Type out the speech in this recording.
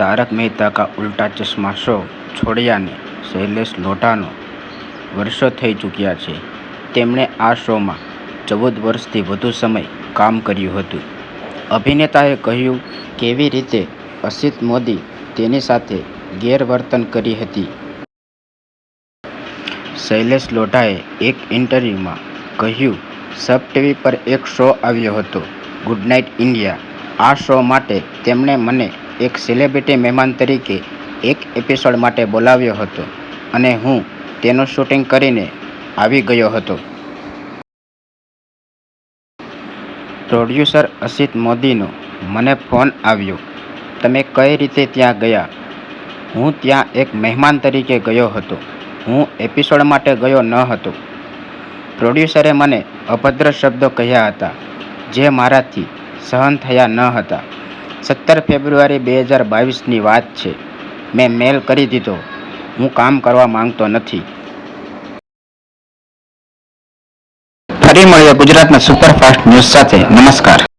તારક મહેતા કા ઉલ્ટા ચશ્મા શો? છોડ્યાને, શૈલેષ લોઢાનો. વર્ષો થઈ ચૂક્યા છે. તેમણે આ શોમાં ચૌદ વર્ષથી વધુ સમય કામ કર્યું હતું. અભિનેતાએ કહ્યું, કેવી રીતે અસિત મોદી તેની સાથે ગેરવર્તન કરી હતી? શૈલેષ લોઢાએ એક ઇન્ટરવ્યૂમાં કહ્યું, સબ ટીવી પર એક શો આવ્યો હતો, ગુડ નાઇટ ઇન્ડિયા. આ શો માટે તેમણે મને એક સેલિબ્રિટી મહેમાન તરીકે એક એપિસોડ માટે બોલાવ્યો હતો અને હું તેનું શૂટિંગ કરીને આવી ગયો હતો. પ્રોડ્યુસર અસિત મોદીનો મને ફોન આવ્યો, તમે કઈ રીતે ત્યાં ગયા? હું ત્યાં એક મહેમાન તરીકે ગયો હતો. હું એપિસોડ માટે ગયો ન હતો. પ્રોડ્યુસરે મને અભદ્ર શબ્દો કહ્યા હતા, જે મારાથી સહન થયા ન હતા. સત્તર ફેબ્રુઆરી બે હજાર બાવીસની વાત છે. મેં મેલ કરી દીધો. હું કામ કરવા માંગતો નથી. ફરી મળીએ ગુજરાતના સુપરફાસ્ટ ન્યૂઝ સાથે. નમસ્કાર.